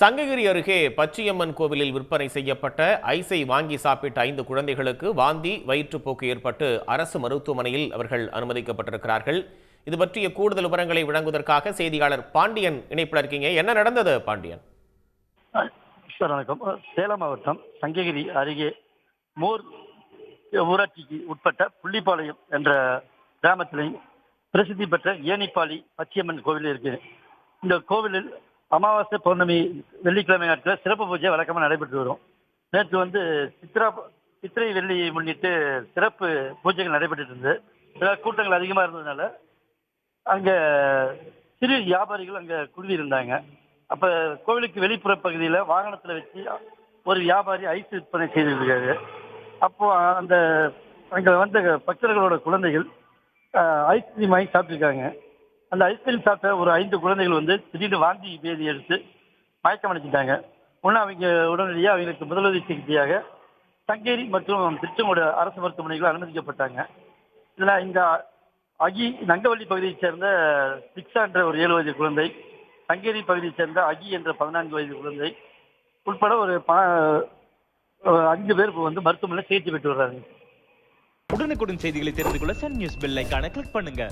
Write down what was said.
சங்ககிரி அருகே பச்சியம்மன் கோவிலில் விற்பனை செய்யப்பட்ட ஐஸை வாங்கி சாப்பிட்ட ஐந்து குழந்தைகளுக்கு வாந்தி வயிற்றுப்போக்கு ஏற்பட்டு அரசு மருத்துவமனையில் அவர்கள் அனுமதிக்கப்பட்டிருக்கிறார்கள். இது பற்றிய கூடுதல் விவரங்களை வழங்குவதற்காக செய்தியாளர் பாண்டியன் இணைப்பில் இருக்கீங்க. என்ன நடந்தது பாண்டியன்? சார் வணக்கம். சேலம் மாவட்டம் சங்ககிரி அருகே மோர் ஊராட்சிக்கு உட்பட்ட புள்ளிப்பாளையம் என்ற கிராமத்திலையும் பிரசித்தி பெற்ற ஏனிப்பாளி பச்சியம்மன் கோவில் இருக்கு இந்த கோவிலில் அமாவாசை பௌர்ணமி வெள்ளிக்கிழமை நாட்களில் சிறப்பு பூஜை வழக்கமாக நடைபெற்று வரும். நேற்று வந்து சித்ரா சித்திரை வெள்ளியை முன்னிட்டு சிறப்பு பூஜைகள் நடைபெற்று இருந்தது. சில கூட்டங்கள் அதிகமாக இருந்ததுனால அங்கே சிறு வியாபாரிகள் அங்கே குழுவியிருந்தாங்க அப்போ கோவிலுக்கு வெளிப்புற பகுதியில் வாகனத்தில் வச்சு ஒரு வியாபாரி ஐஸ் விற்பனை செய்திருக்காரு அப்போ அந்த அங்கே வந்த பக்தர்களோட குழந்தைகள் ஐஸ்கிரீம் வாங்கி சாப்பிட்ருக்காங்க அந்த ஐஸ்கிரீம் சாப்பிட்ட ஒரு ஐந்து குழந்தைகள் வந்து திடீர்னு வாந்தி பேதி எடுத்து மயக்கம் அடைஞ்சிட்டாங்க. ஒன்று அவங்க உடனடியாக அவங்களுக்கு முதலுதவி சிகிச்சையாக சங்கேரி மற்றும் திருச்செங்கோடு அரசு மருத்துவமனைகள் அனுமதிக்கப்பட்டாங்க. இதில் இந்த அகி நங்கவள்ளி பகுதியைச் சேர்ந்த சிக்ஸா என்ற ஒரு ஏழு வயது குழந்தை சங்கேரி பகுதியைச் சேர்ந்த அகி என்ற பதினான்கு வயது குழந்தை உட்பட ஒரு ப அஞ்சு பேர் வந்து மருத்துவமனையில் சிகிச்சை பெற்று வர்றாங்க. உடனுக்குடன் செய்திகளை தெரிந்து கொள்ள சன் நியூஸ் பெல் ஐகானை கிளிக் பண்ணுங்க.